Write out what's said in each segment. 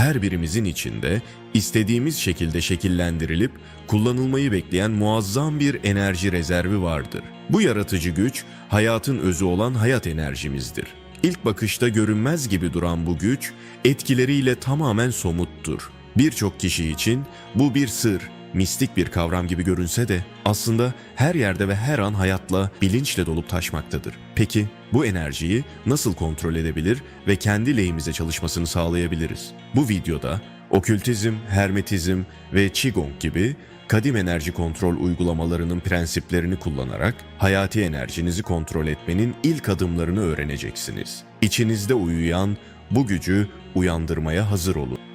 Her birimizin içinde istediğimiz şekilde şekillendirilip kullanılmayı bekleyen muazzam bir enerji rezervi vardır. Bu yaratıcı güç hayatın özü olan hayat enerjimizdir. İlk bakışta görünmez gibi duran bu güç etkileriyle tamamen somuttur. Birçok kişi için bu bir sır, mistik bir kavram gibi görünse de aslında her yerde ve her an hayatla, bilinçle dolup taşmaktadır. Peki bu enerjiyi nasıl kontrol edebilir ve kendi lehimize çalışmasını sağlayabiliriz? Bu videoda okültizm, hermetizm ve qigong gibi kadim enerji kontrol uygulamalarının prensiplerini kullanarak hayati enerjinizi kontrol etmenin ilk adımlarını öğreneceksiniz. İçinizde uyuyan bu gücü uyandırmaya hazır olun.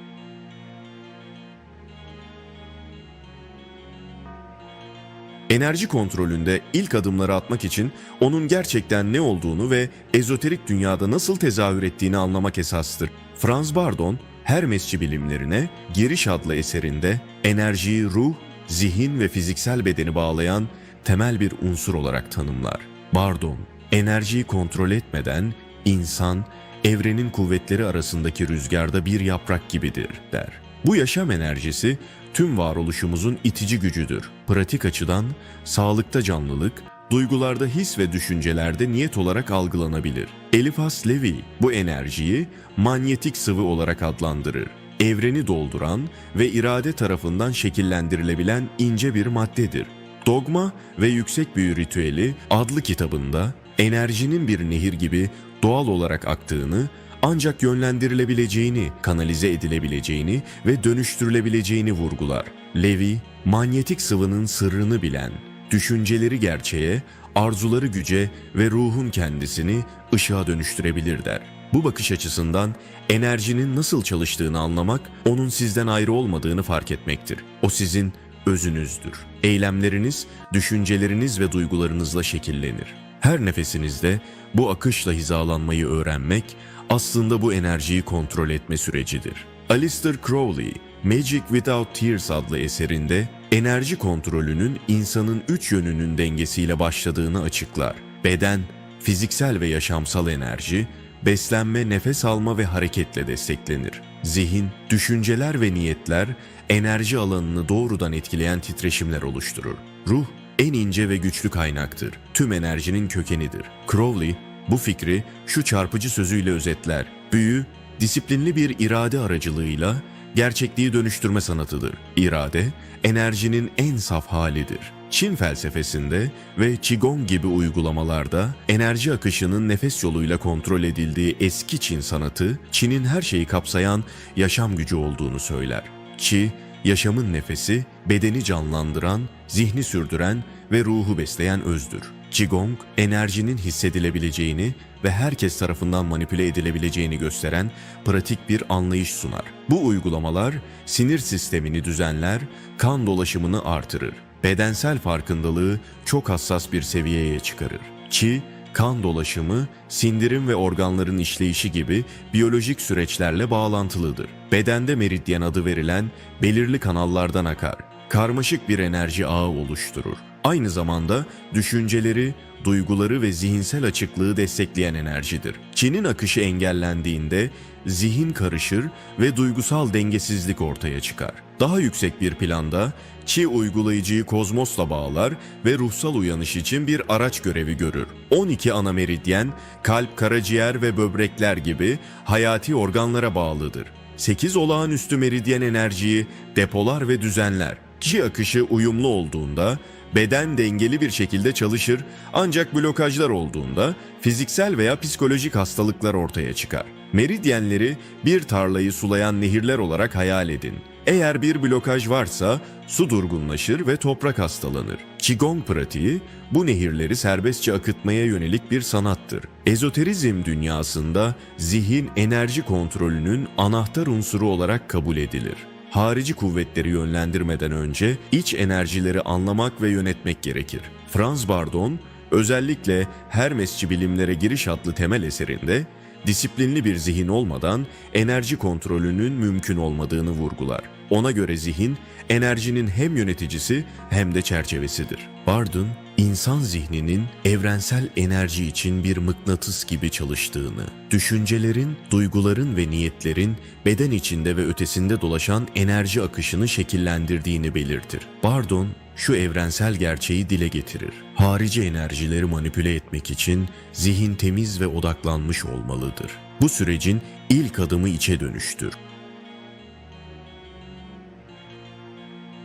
Enerji kontrolünde ilk adımları atmak için onun gerçekten ne olduğunu ve ezoterik dünyada nasıl tezahür ettiğini anlamak esastır. Franz Bardon, Hermesçi bilimlerine Giriş adlı eserinde enerjiyi ruh, zihin ve fiziksel bedeni bağlayan temel bir unsur olarak tanımlar. Bardon, enerjiyi kontrol etmeden insan, evrenin kuvvetleri arasındaki rüzgarda bir yaprak gibidir der. Bu yaşam enerjisi tüm varoluşumuzun itici gücüdür. Pratik açıdan sağlıkta canlılık, duygularda his ve düşüncelerde niyet olarak algılanabilir. Eliphas Levi bu enerjiyi manyetik sıvı olarak adlandırır. Evreni dolduran ve irade tarafından şekillendirilebilen ince bir maddedir. Dogma ve Yüksek Büyü Ritüeli adlı kitabında enerjinin bir nehir gibi doğal olarak aktığını ancak yönlendirilebileceğini, kanalize edilebileceğini ve dönüştürülebileceğini vurgular. Levi, manyetik sıvının sırrını bilen, düşünceleri gerçeğe, arzuları güce ve ruhun kendisini ışığa dönüştürebilir der. Bu bakış açısından enerjinin nasıl çalıştığını anlamak, onun sizden ayrı olmadığını fark etmektir. O sizin özünüzdür. Eylemleriniz, düşünceleriniz ve duygularınızla şekillenir. Her nefesinizde bu akışla hizalanmayı öğrenmek aslında bu enerjiyi kontrol etme sürecidir. Alistair Crowley, Magic Without Tears adlı eserinde enerji kontrolünün insanın üç yönünün dengesiyle başladığını açıklar. Beden, fiziksel ve yaşamsal enerji, beslenme, nefes alma ve hareketle desteklenir. Zihin, düşünceler ve niyetler enerji alanını doğrudan etkileyen titreşimler oluşturur. Ruh, en ince ve güçlü kaynaktır. Tüm enerjinin kökenidir. Crowley, bu fikri şu çarpıcı sözüyle özetler. Büyü, disiplinli bir irade aracılığıyla gerçekliği dönüştürme sanatıdır. İrade, enerjinin en saf halidir. Çin felsefesinde ve Qigong gibi uygulamalarda enerji akışının nefes yoluyla kontrol edildiği eski Çin sanatı, Çin'in her şeyi kapsayan yaşam gücü olduğunu söyler. Qi, yaşamın nefesi, bedeni canlandıran, zihni sürdüren ve ruhu besleyen özdür. Qigong, enerjinin hissedilebileceğini ve herkes tarafından manipüle edilebileceğini gösteren pratik bir anlayış sunar. Bu uygulamalar sinir sistemini düzenler, kan dolaşımını artırır. Bedensel farkındalığı çok hassas bir seviyeye çıkarır. Qi, kan dolaşımı, sindirim ve organların işleyişi gibi biyolojik süreçlerle bağlantılıdır. Bedende meridyen adı verilen belirli kanallardan akar. Karmaşık bir enerji ağı oluşturur. Aynı zamanda düşünceleri, duyguları ve zihinsel açıklığı destekleyen enerjidir. Çin'in akışı engellendiğinde zihin karışır ve duygusal dengesizlik ortaya çıkar. Daha yüksek bir planda Çi uygulayıcıyı kozmosla bağlar ve ruhsal uyanış için bir araç görevi görür. 12 ana meridyen, kalp, karaciğer ve böbrekler gibi hayati organlara bağlıdır. 8 olağanüstü meridyen enerjiyi depolar ve düzenler. Çi akışı uyumlu olduğunda beden dengeli bir şekilde çalışır ancak blokajlar olduğunda fiziksel veya psikolojik hastalıklar ortaya çıkar. Meridyenleri bir tarlayı sulayan nehirler olarak hayal edin. Eğer bir blokaj varsa su durgunlaşır ve toprak hastalanır. Qigong pratiği bu nehirleri serbestçe akıtmaya yönelik bir sanattır. Ezoterizm dünyasında zihin enerji kontrolünün anahtar unsuru olarak kabul edilir harici kuvvetleri yönlendirmeden önce iç enerjileri anlamak ve yönetmek gerekir. Franz Bardon, özellikle Hermesçi bilimlere giriş adlı temel eserinde, disiplinli bir zihin olmadan enerji kontrolünün mümkün olmadığını vurgular. Ona göre zihin, enerjinin hem yöneticisi hem de çerçevesidir. Bardon, insan zihninin evrensel enerji için bir mıknatıs gibi çalıştığını, düşüncelerin, duyguların ve niyetlerin beden içinde ve ötesinde dolaşan enerji akışını şekillendirdiğini belirtir. Bardon şu evrensel gerçeği dile getirir. Harici enerjileri manipüle etmek için zihin temiz ve odaklanmış olmalıdır. Bu sürecin ilk adımı içe dönüştür.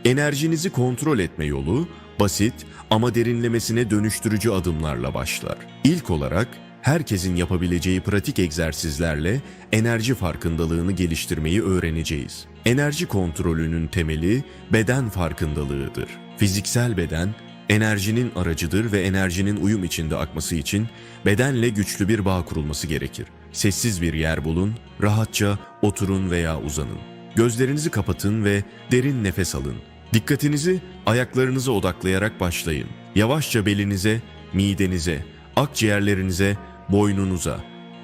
Enerjinizi kontrol etme yolu basit ama derinlemesine dönüştürücü adımlarla başlar. İlk olarak herkesin yapabileceği pratik egzersizlerle enerji farkındalığını geliştirmeyi öğreneceğiz. Enerji kontrolünün temeli beden farkındalığıdır. Fiziksel beden enerjinin aracıdır ve enerjinin uyum içinde akması için bedenle güçlü bir bağ kurulması gerekir. Sessiz bir yer bulun, rahatça oturun veya uzanın. Gözlerinizi kapatın ve derin nefes alın. Dikkatinizi ayaklarınıza odaklayarak başlayın. Yavaşça belinize, midenize, akciğerlerinize, boynunuza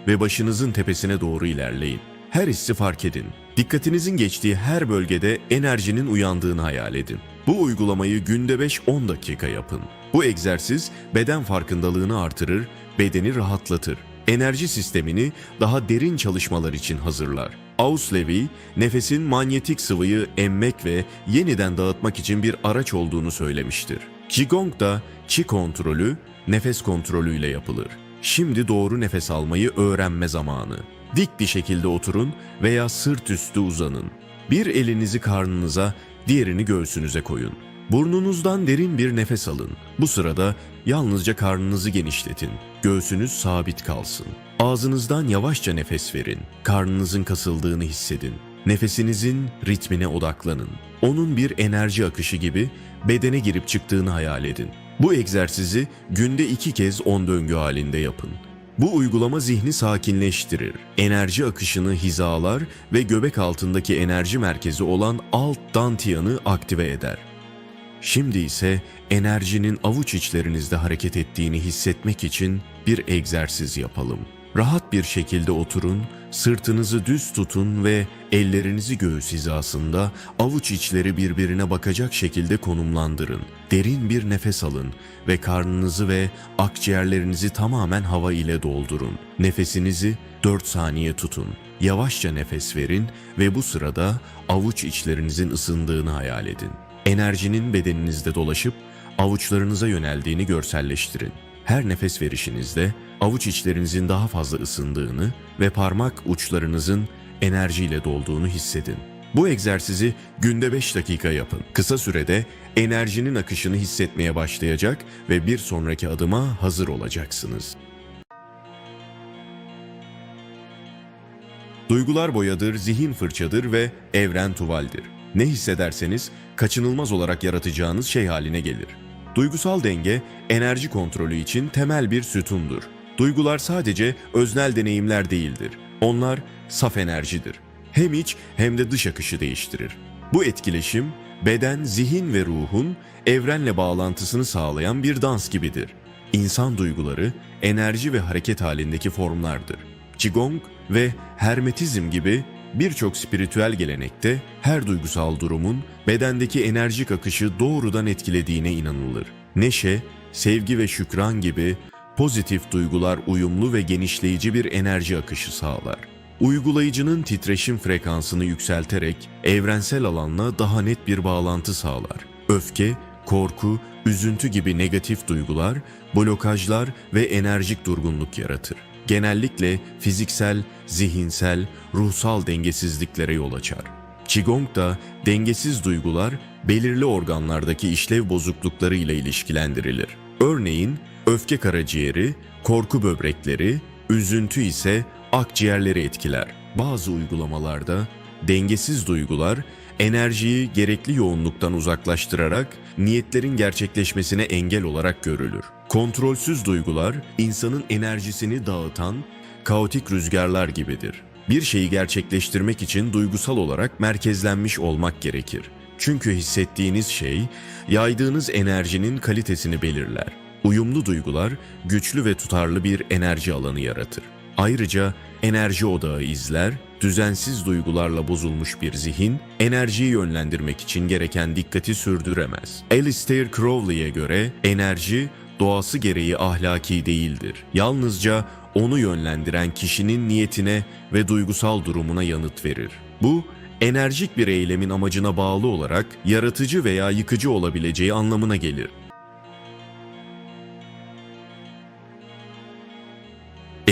ve başınızın tepesine doğru ilerleyin. Her hissi fark edin. Dikkatinizin geçtiği her bölgede enerjinin uyandığını hayal edin. Bu uygulamayı günde 5-10 dakika yapın. Bu egzersiz beden farkındalığını artırır, bedeni rahatlatır enerji sistemini daha derin çalışmalar için hazırlar. Auslevi, nefesin manyetik sıvıyı emmek ve yeniden dağıtmak için bir araç olduğunu söylemiştir. Qigong da Qi kontrolü, nefes kontrolüyle yapılır. Şimdi doğru nefes almayı öğrenme zamanı. Dik bir şekilde oturun veya sırt üstü uzanın. Bir elinizi karnınıza, diğerini göğsünüze koyun. Burnunuzdan derin bir nefes alın. Bu sırada yalnızca karnınızı genişletin. Göğsünüz sabit kalsın. Ağzınızdan yavaşça nefes verin. Karnınızın kasıldığını hissedin. Nefesinizin ritmine odaklanın. Onun bir enerji akışı gibi bedene girip çıktığını hayal edin. Bu egzersizi günde iki kez 10 döngü halinde yapın. Bu uygulama zihni sakinleştirir, enerji akışını hizalar ve göbek altındaki enerji merkezi olan alt dantiyanı aktive eder. Şimdi ise enerjinin avuç içlerinizde hareket ettiğini hissetmek için bir egzersiz yapalım. Rahat bir şekilde oturun, sırtınızı düz tutun ve ellerinizi göğüs hizasında avuç içleri birbirine bakacak şekilde konumlandırın. Derin bir nefes alın ve karnınızı ve akciğerlerinizi tamamen hava ile doldurun. Nefesinizi 4 saniye tutun. Yavaşça nefes verin ve bu sırada avuç içlerinizin ısındığını hayal edin enerjinin bedeninizde dolaşıp avuçlarınıza yöneldiğini görselleştirin. Her nefes verişinizde avuç içlerinizin daha fazla ısındığını ve parmak uçlarınızın enerjiyle dolduğunu hissedin. Bu egzersizi günde 5 dakika yapın. Kısa sürede enerjinin akışını hissetmeye başlayacak ve bir sonraki adıma hazır olacaksınız. Duygular boyadır, zihin fırçadır ve evren tuvaldir. Ne hissederseniz kaçınılmaz olarak yaratacağınız şey haline gelir. Duygusal denge enerji kontrolü için temel bir sütundur. Duygular sadece öznel deneyimler değildir. Onlar saf enerjidir. Hem iç hem de dış akışı değiştirir. Bu etkileşim beden, zihin ve ruhun evrenle bağlantısını sağlayan bir dans gibidir. İnsan duyguları enerji ve hareket halindeki formlardır. Qigong ve Hermetizm gibi Birçok spiritüel gelenekte her duygusal durumun bedendeki enerjik akışı doğrudan etkilediğine inanılır. Neşe, sevgi ve şükran gibi pozitif duygular uyumlu ve genişleyici bir enerji akışı sağlar. Uygulayıcının titreşim frekansını yükselterek evrensel alanla daha net bir bağlantı sağlar. Öfke, korku, üzüntü gibi negatif duygular, blokajlar ve enerjik durgunluk yaratır genellikle fiziksel, zihinsel, ruhsal dengesizliklere yol açar. Qigong da dengesiz duygular belirli organlardaki işlev bozuklukları ile ilişkilendirilir. Örneğin öfke karaciğeri, korku böbrekleri, üzüntü ise akciğerleri etkiler. Bazı uygulamalarda dengesiz duygular enerjiyi gerekli yoğunluktan uzaklaştırarak niyetlerin gerçekleşmesine engel olarak görülür. Kontrolsüz duygular insanın enerjisini dağıtan kaotik rüzgarlar gibidir. Bir şeyi gerçekleştirmek için duygusal olarak merkezlenmiş olmak gerekir. Çünkü hissettiğiniz şey yaydığınız enerjinin kalitesini belirler. Uyumlu duygular güçlü ve tutarlı bir enerji alanı yaratır. Ayrıca enerji odağı izler, düzensiz duygularla bozulmuş bir zihin, enerjiyi yönlendirmek için gereken dikkati sürdüremez. Alistair Crowley'e göre enerji doğası gereği ahlaki değildir. Yalnızca onu yönlendiren kişinin niyetine ve duygusal durumuna yanıt verir. Bu, enerjik bir eylemin amacına bağlı olarak yaratıcı veya yıkıcı olabileceği anlamına gelir.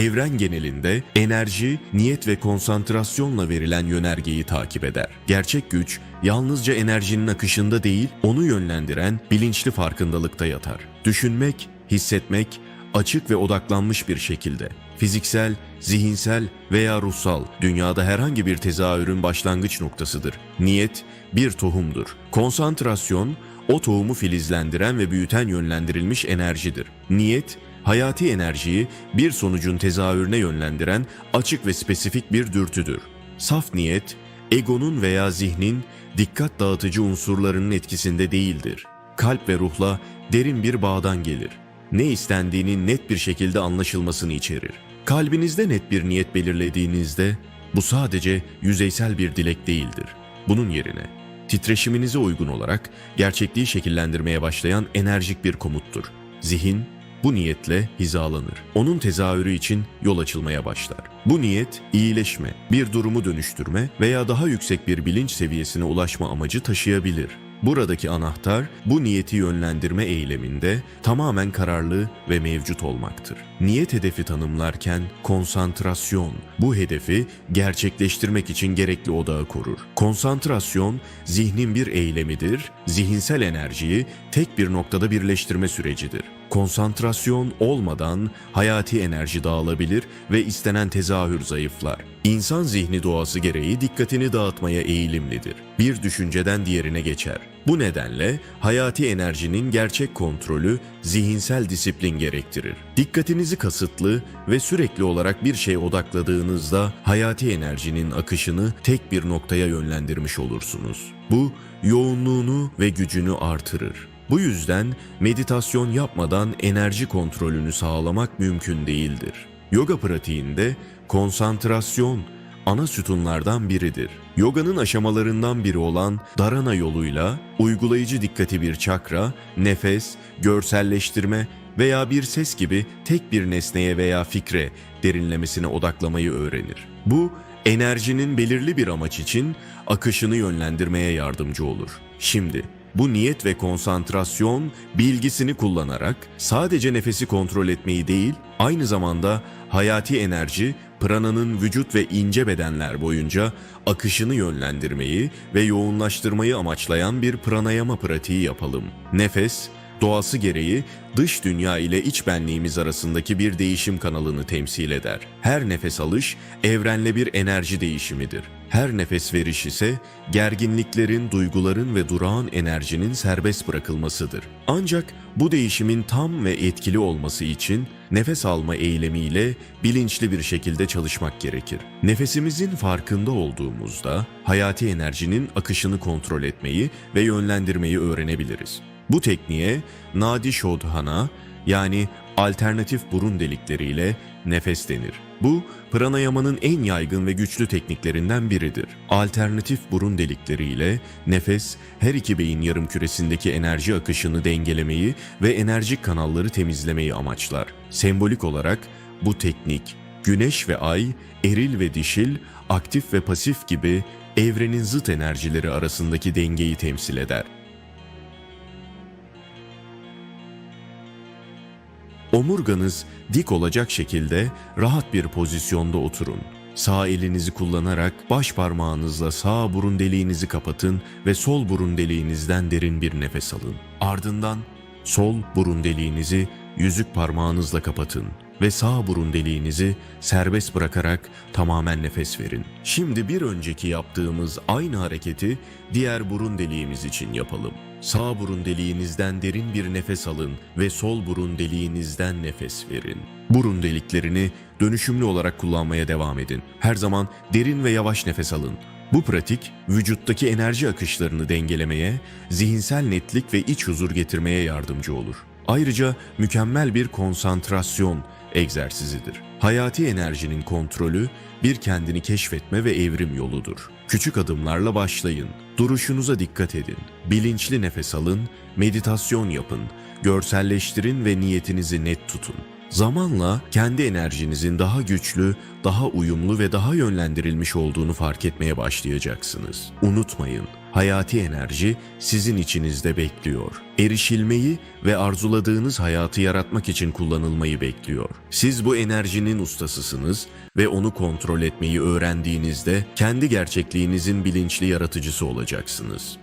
Evren genelinde enerji, niyet ve konsantrasyonla verilen yönergeyi takip eder. Gerçek güç yalnızca enerjinin akışında değil, onu yönlendiren bilinçli farkındalıkta yatar. Düşünmek, hissetmek, açık ve odaklanmış bir şekilde fiziksel, zihinsel veya ruhsal dünyada herhangi bir tezahürün başlangıç noktasıdır. Niyet bir tohumdur. Konsantrasyon o tohumu filizlendiren ve büyüten yönlendirilmiş enerjidir. Niyet hayati enerjiyi bir sonucun tezahürüne yönlendiren açık ve spesifik bir dürtüdür. Saf niyet, egonun veya zihnin dikkat dağıtıcı unsurlarının etkisinde değildir. Kalp ve ruhla derin bir bağdan gelir. Ne istendiğinin net bir şekilde anlaşılmasını içerir. Kalbinizde net bir niyet belirlediğinizde bu sadece yüzeysel bir dilek değildir. Bunun yerine titreşiminize uygun olarak gerçekliği şekillendirmeye başlayan enerjik bir komuttur. Zihin bu niyetle hizalanır. Onun tezahürü için yol açılmaya başlar. Bu niyet iyileşme, bir durumu dönüştürme veya daha yüksek bir bilinç seviyesine ulaşma amacı taşıyabilir. Buradaki anahtar bu niyeti yönlendirme eyleminde tamamen kararlı ve mevcut olmaktır. Niyet hedefi tanımlarken konsantrasyon bu hedefi gerçekleştirmek için gerekli odağı korur. Konsantrasyon zihnin bir eylemidir, zihinsel enerjiyi tek bir noktada birleştirme sürecidir. Konsantrasyon olmadan hayati enerji dağılabilir ve istenen tezahür zayıflar. İnsan zihni doğası gereği dikkatini dağıtmaya eğilimlidir. Bir düşünceden diğerine geçer. Bu nedenle hayati enerjinin gerçek kontrolü zihinsel disiplin gerektirir. Dikkatinizi kasıtlı ve sürekli olarak bir şeye odakladığınızda hayati enerjinin akışını tek bir noktaya yönlendirmiş olursunuz. Bu yoğunluğunu ve gücünü artırır. Bu yüzden meditasyon yapmadan enerji kontrolünü sağlamak mümkün değildir. Yoga pratiğinde konsantrasyon ana sütunlardan biridir. Yoga'nın aşamalarından biri olan darana yoluyla uygulayıcı dikkati bir çakra, nefes, görselleştirme veya bir ses gibi tek bir nesneye veya fikre derinlemesine odaklamayı öğrenir. Bu enerjinin belirli bir amaç için akışını yönlendirmeye yardımcı olur. Şimdi bu niyet ve konsantrasyon bilgisini kullanarak sadece nefesi kontrol etmeyi değil, aynı zamanda hayati enerji, prananın vücut ve ince bedenler boyunca akışını yönlendirmeyi ve yoğunlaştırmayı amaçlayan bir pranayama pratiği yapalım. Nefes, doğası gereği dış dünya ile iç benliğimiz arasındaki bir değişim kanalını temsil eder. Her nefes alış evrenle bir enerji değişimidir. Her nefes veriş ise gerginliklerin, duyguların ve durağan enerjinin serbest bırakılmasıdır. Ancak bu değişimin tam ve etkili olması için nefes alma eylemiyle bilinçli bir şekilde çalışmak gerekir. Nefesimizin farkında olduğumuzda hayati enerjinin akışını kontrol etmeyi ve yönlendirmeyi öğrenebiliriz. Bu tekniğe Nadi Shodhana yani alternatif burun delikleriyle nefes denir. Bu pranayama'nın en yaygın ve güçlü tekniklerinden biridir. Alternatif burun delikleriyle nefes her iki beyin yarım küresindeki enerji akışını dengelemeyi ve enerjik kanalları temizlemeyi amaçlar. Sembolik olarak bu teknik güneş ve ay, eril ve dişil, aktif ve pasif gibi evrenin zıt enerjileri arasındaki dengeyi temsil eder. Omurganız dik olacak şekilde rahat bir pozisyonda oturun. Sağ elinizi kullanarak baş parmağınızla sağ burun deliğinizi kapatın ve sol burun deliğinizden derin bir nefes alın. Ardından sol burun deliğinizi yüzük parmağınızla kapatın ve sağ burun deliğinizi serbest bırakarak tamamen nefes verin. Şimdi bir önceki yaptığımız aynı hareketi diğer burun deliğimiz için yapalım. Sağ burun deliğinizden derin bir nefes alın ve sol burun deliğinizden nefes verin. Burun deliklerini dönüşümlü olarak kullanmaya devam edin. Her zaman derin ve yavaş nefes alın. Bu pratik vücuttaki enerji akışlarını dengelemeye, zihinsel netlik ve iç huzur getirmeye yardımcı olur. Ayrıca mükemmel bir konsantrasyon egzersizidir. Hayati enerjinin kontrolü bir kendini keşfetme ve evrim yoludur. Küçük adımlarla başlayın. Duruşunuza dikkat edin. Bilinçli nefes alın, meditasyon yapın, görselleştirin ve niyetinizi net tutun. Zamanla kendi enerjinizin daha güçlü, daha uyumlu ve daha yönlendirilmiş olduğunu fark etmeye başlayacaksınız. Unutmayın, hayati enerji sizin içinizde bekliyor. Erişilmeyi ve arzuladığınız hayatı yaratmak için kullanılmayı bekliyor. Siz bu enerjinin ustasısınız ve onu kontrol etmeyi öğrendiğinizde kendi gerçekliğinizin bilinçli yaratıcısı olacaksınız.